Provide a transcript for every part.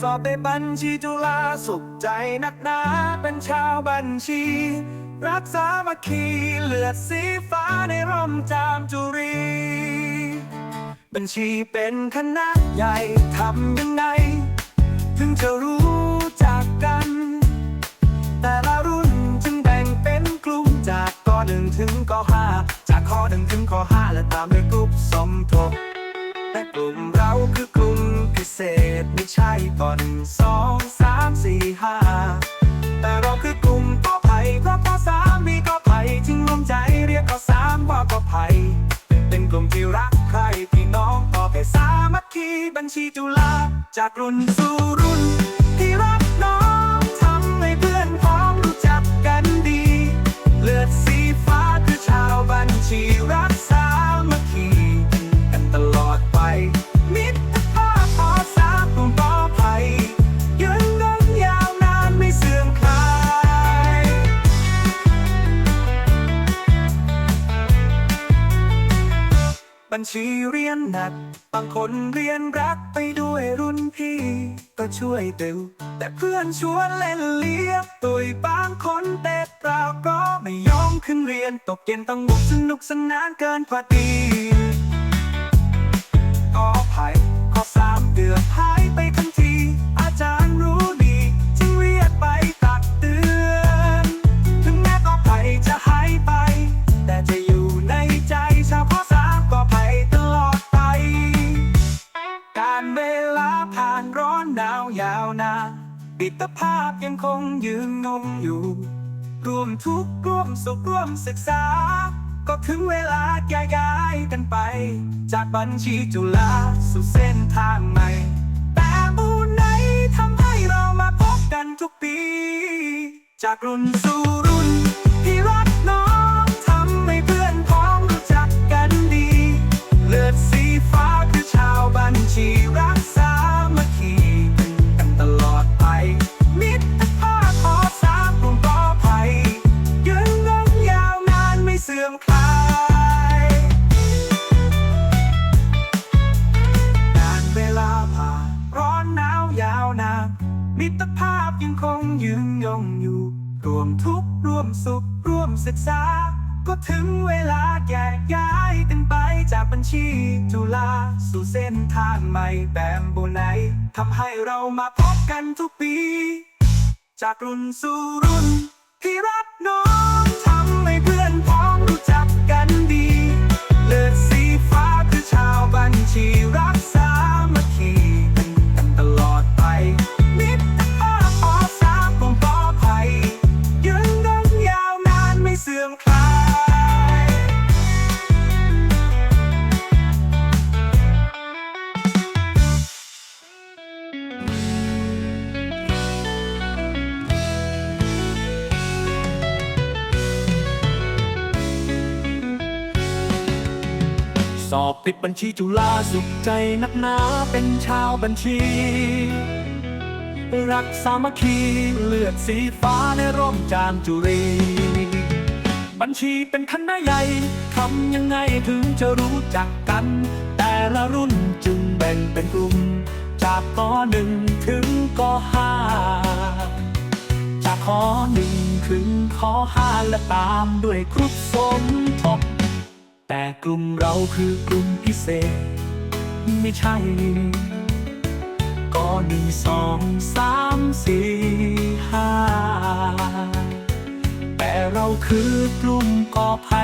สอบได้บัญชีจุฬาสุขใจนักหนาเป็นชาวบัญชี รักษามาคีเลือดสีฟ้าในร่มจามจุรี บัญชีเป็นคณะใหญ่ทำยังไง ถึงจะรู้จักกัน แต่ละรุ่นจึงแบ่งเป็นกลุ่มจากกหนึ่งถึงกห้าจากข้อหนึ่งถึงข้อห้าและตามด้วยกลุ่มสมทบ แต่กลุ่มเราคือกลุ่ม พิเศษไม่ใช่ก่อนสองสามสี่ห้าแต่เราคือกลุ่มก็ไผ่เพราะก็สามมีก็ไผ่จึงรวมใจเรียกก็สามว่าก็ไผ่เป็นกลุ่มที่รักใครพี่น้องต่อไปสามัคคีบัญชีจุฬาจากรุ่นสู่รุ่น บัญชีเรียนหนัก บางคนเรียนรักไปด้วยรุ่นพี่ ก็ช่วยติว แต่เพื่อนชวนเล่นเลียบตุยบางคนเตะเปล่าก็ไม่ยอมขึ้นเรียน ตกเย็นต้องบุกสนุกสนานเกินพอดีก็ภัยข้อสามเดือนหายไปทันที ภาพยังคงยืนงงอยู่ ร่วมทุกข์ร่วมสุขร่วมศึกษา ก็ถึงเวลาแยกย้ายกันไป จากบัญชีจุฬาสู่เส้นทางใหม่ แต่บูไหนทำให้เรามาพบกันทุกปี จากรุ่นสู่รุ่นที่รักน้องทำให้เพื่อนพ้องรู้จักกันดี เลือดสีฟ้าคือชาวบัญชีรักางใหม่แบบโบไหนทำให้เรามาพบกันทุกปี จากรุ่นสู่รุ่นที่รักน้อง สอบติดบัญชีจุฬาสุขใจนักหนาเป็นชาวบัญชี รักสามัคคีเลือดสีฟ้าในร่มจามจุรี บัญชีเป็นคณะใหญ่ทำยังไงถึงจะรู้จักกัน แต่ละรุ่นจึงแบ่งเป็นกลุ่ม จากกหนึ่งถึงกห้าจากข้อหนึ่งถึงข้อห้าและตามด้วยครุปสมทบ แต่กลุ่มเราคือกลุ่มพิเศษ ไม่ใช่ ก็หนึ่งสองสามสี่ห้าแต่เราคือกลุ่มกอไผ่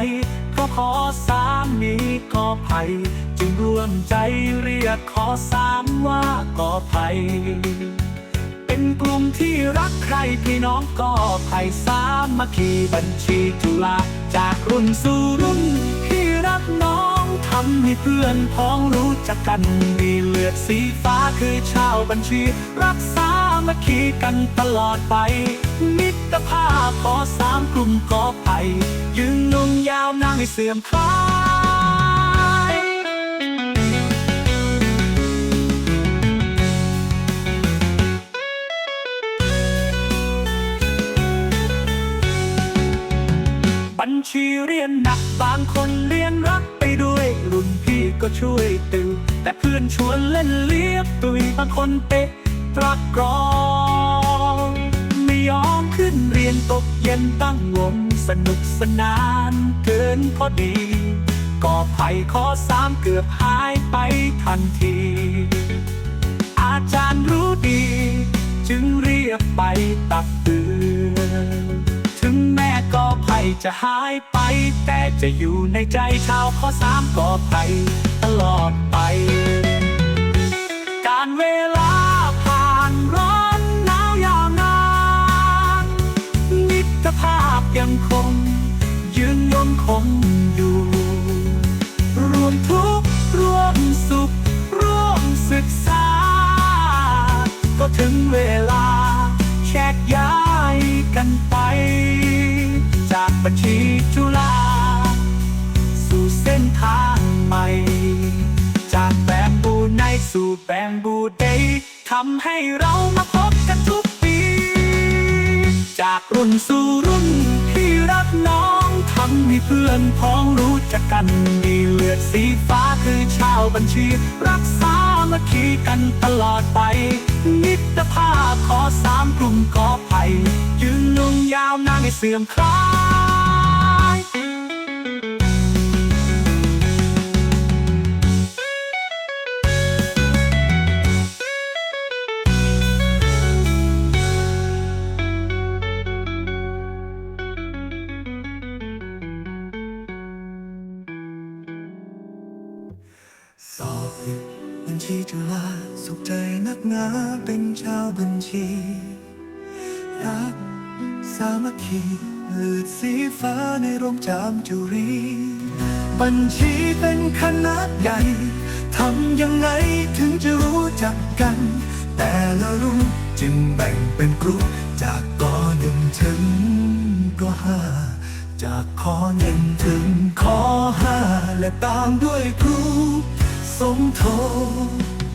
เพราะขอสามมีกอไผ่จึงรวมใจเรียกขอสามว่ากอไผ่เป็นกลุ่มที่รักใครพี่น้องก็ไผ่สามัคคีบัญชีจุฬาจากรุ่นสู่รุ่นที่ รักน้องทำให้เพื่อนพ้องรู้จักกัน มีเลือดสีฟ้าคือชาวบัญชี รักสามัคคีกันตลอดไป มิตรภาพขอสามกลุ่มก็ไผ่ยืนนงยาวนางให้เสื่อมคลาย บัญชีเรียนหนักบางคนเรียนรักไปด้วย รุ่นพี่ก็ช่วยติวแต่เพื่อนชวนเล่นเลียบตุยบางคนเตะตรักกรองไม่ยอมขึ้นเรียนตกเย็นตั้งวงสนุกสนานเกินพอดี ก่อไผ่ข้อสามเกือบหายไปทันที อาจารย์รู้ดี จึงเรียกไปตักเตือน จะหายไป แต่จะอยู่ในใจชาวข้อสามกอไป ตลอดไป การเวลา ทำให้เรามาพบกันทุกปี จากรุ่นสู่รุ่นที่รักน้องทำให้เพื่อนพ้องรู้จักกันมีเลือดสีฟ้าคือชาวบัญชี รักษามาคีกันตลอดไปมิตภาพขอสามกลุ่มกอไผ่ยืนยงยาวนานไม่เสื่อมคลายาวบัญชีรักสามัคคีเลือดสีฟ้าในโรงจามจุรี บัญชีเป็นคณะใหญ่ทำยังไงถึงจะรู้จักกัน แต่ละรุ่นจึงแบ่งเป็นกลุ่มจากกหนึ่งถึงกห้าจากขอหนึ่งถึงขอห้าและตามด้วยกลุ่มสมโท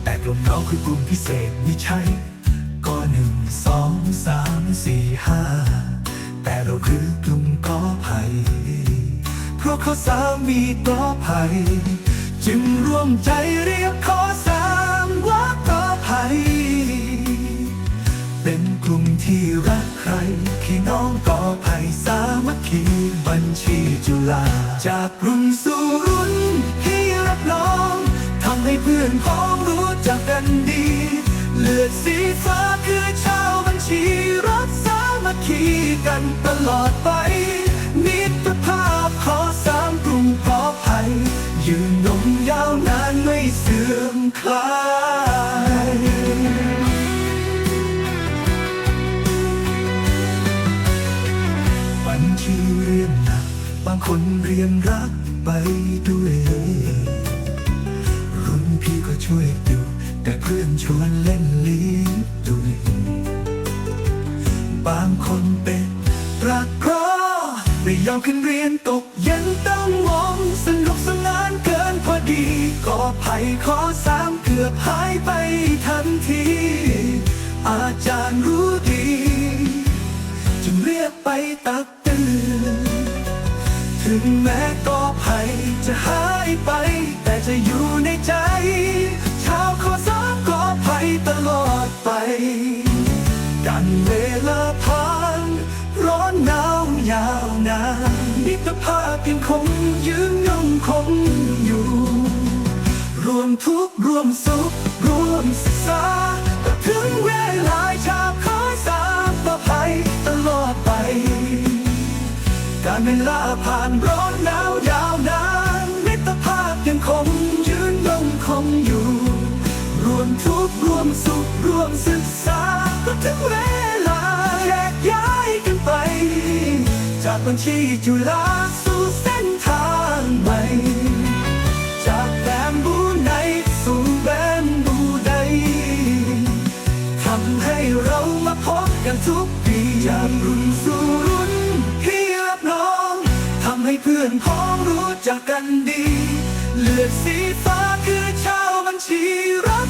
แต่กลุ่มเราคือกลุ่มพิเศษไม่ใช่ สามสี่ห้าแต่เราคือกลุ่มกอไผ่เพราะเขาสามีกอไผ่จึงร่วมใจเรียกขอสามว่ากอไผ่เป็นกลุ่มที่รักใครพี่น้องกอไผ่สามัคคีบัญชีจุฬาจากรุ่นสู่รุ่นที่รักน้องทำให้เพื่อนพ้องรู้จักกันดี เลือดสีฟ้า คือชาวบัญชีรักสามัคคีกันตลอดไปมิตรภาพขอสามกลุ่มขอภัยยืนยงยาวนานไม่เสื่อมคลายบัญชีเรียนหนักบางคนเรียนรักไปด้วยรุ่นพี่ก็ช่วยดูแต่เพื่อนชวนเล่นลิ้น ไม่ยอมขึ้นเรียนตกเย็นต้องวงสนุกสนานเกินพอดีก็ไผ่ขอสามเกือบหายไปทันที อาจารย์รู้ดี จึงเรียกไปตักเตือนถึงแม้กอไผ่จะหายไป แต่จะอยู่ในใจชาวขอสามกอไผ่ตลอดไป กันเวลาผ่าน ร้อนหนาวยาวนานมิตรภาพยังคงยืนยงคงอยู่ รวมทุกรวมสุขรวมศึกษาแต่ถึงเวลาชาบคอยสามปภัยตลอดไป การเวลาผ่านร้อนหนาวยาวนานมิตรภาพยังคงยืนยงคงอยู่ รวมทุกรวมสุขรวมศึกษาก็ถึงเวลาแยกย้ายกันไป จากบัญชีจุฬาสู่เส้นทางใหม่ จากแบมบูไนสู่แบมบูไดทำให้เรามาพบกันทุกปีจากรุ่นสู่รุ่นพี่รับน้องทำให้เพื่อนพ้องรู้จักกันดี เลือดสีฟ้าคือชาวบัญชีรัก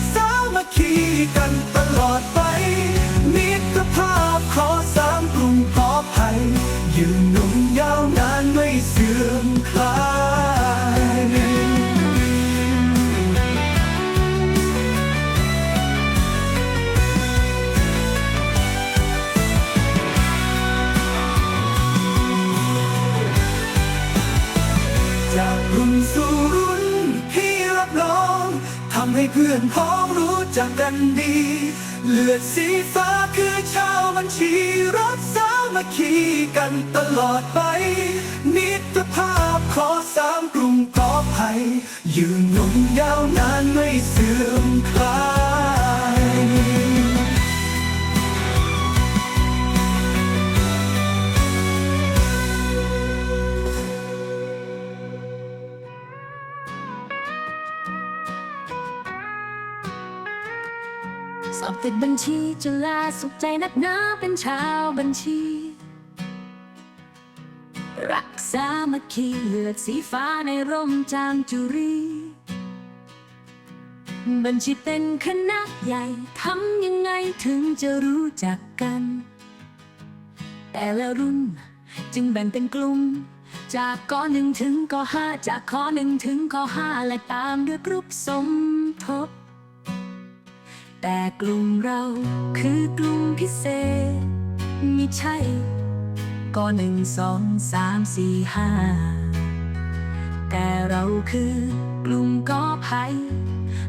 ำให้เพื่อนพ้องรู้จักกันดี เลือดสีฟ้าคือชาวบัญชีรักสามัคคีกันตลอดไป นิตรภาพขอสามกรุงกอภัยยืนยงยาวนานไม่เสื่อมคลาย อบติดบัญชีจุฬาสุขใจนักหนาเป็นชาวบัญชี รักสามัคคีเลือดสีฟ้าในร่มจามจุรีบัญชีเป็นคณะใหญ่ทำยังไงถึงจะรู้จักกัน แต่ละรุ่นจึงแบ่งเป็นกลุ่ม จากกหนึ่งถึงกห้าจากข้อหนึ่งถึงข้อห้าและตามด้วยกรุ๊ปสมทบ แต่กลุ่มเราคือกลุ่มพิเศษมิใช่ก็หนึ่งสองสามสี่ห้าแต่เราคือกลุ่มกอภัย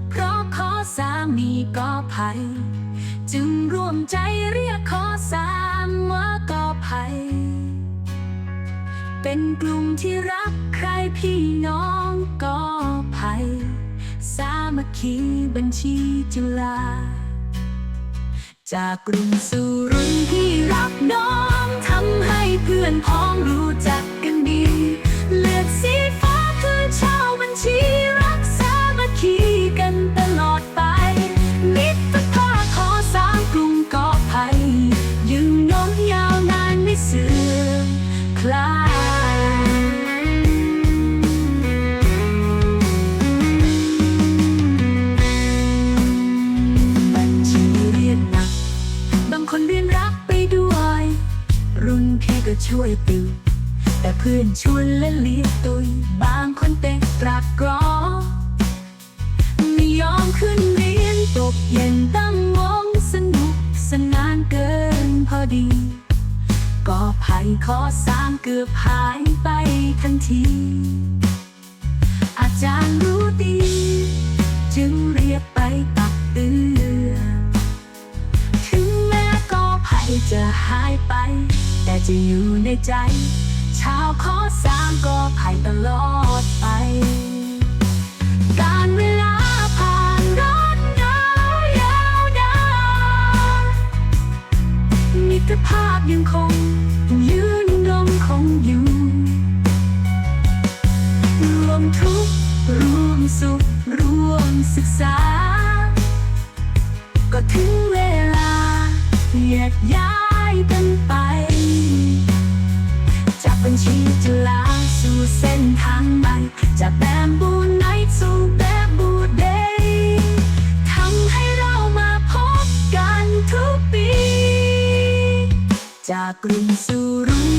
เพราะขอสามมีกอภัยจึงร่วมใจเรียกขอสามว่ากอภัยเป็นกลุ่มที่รักใครพี่น้องกอภัย สามัคคีบัญชีจุฬาจากกลุ่มสู่รุ่นที่รักน้องทำให้เพื่อนพ้องรู้จักกันดี เลือดสี และเลียตุย บางคนเต้นตรักกรอไม่ยอมขึ้นเรียนตกเย็นตั้งวงสนุกสนานเกินพอดี ก็ภัยขอสร้างเกือบหายไปทันที อาจารย์รู้ดี จึงเรียกไปตักเตือนถึงแม้ก็ภัยจะหายไป แต่จะอยู่ในใจ ชาวขอสามก็ภัยตลอดไป การเรียน จากกลุ่มสู่รู้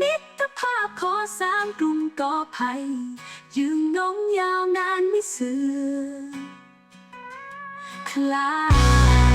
มิตรภาพขอสร้างกลุ่มกอภัยยืนงงยาวนานไม่เสื่อมคลาย